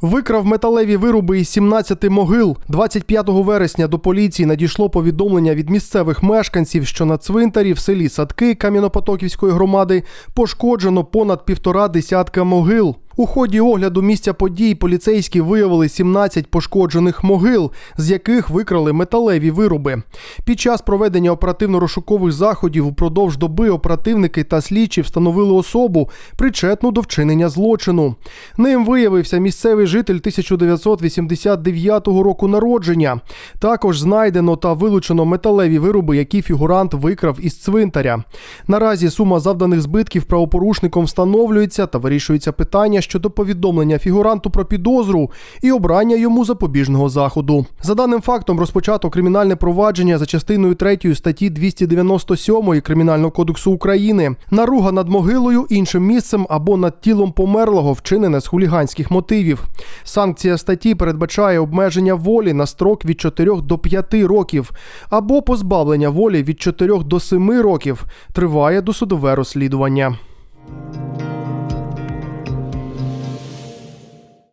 Викрав металеві вируби із 17 могил. 25 вересня до поліції надійшло повідомлення від місцевих мешканців, що на цвинтарі в селі Садки Кам'янопотоківської громади пошкоджено понад півтора десятка могил. У ході огляду місця подій поліцейські виявили 17 пошкоджених могил, з яких викрали металеві вироби. Під час проведення оперативно-розшукових заходів упродовж доби оперативники та слідчі встановили особу, причетну до вчинення злочину. Ним виявився місцевий житель 1989 року народження. Також знайдено та вилучено металеві вироби, які фігурант викрав із цвинтаря. Наразі сума завданих збитків правопорушником встановлюється та вирішується питання щодо повідомлення фігуранту про підозру і обрання йому запобіжного заходу. За даним фактом розпочато кримінальне провадження за частиною 3 статті 297 Кримінального кодексу України. Наруга над могилою, іншим місцем або над тілом померлого вчинене з хуліганських мотивів. Санкція статті передбачає обмеження волі на строк від 4 до 5 років або позбавлення волі від 4 до 7 років. Триває досудове розслідування.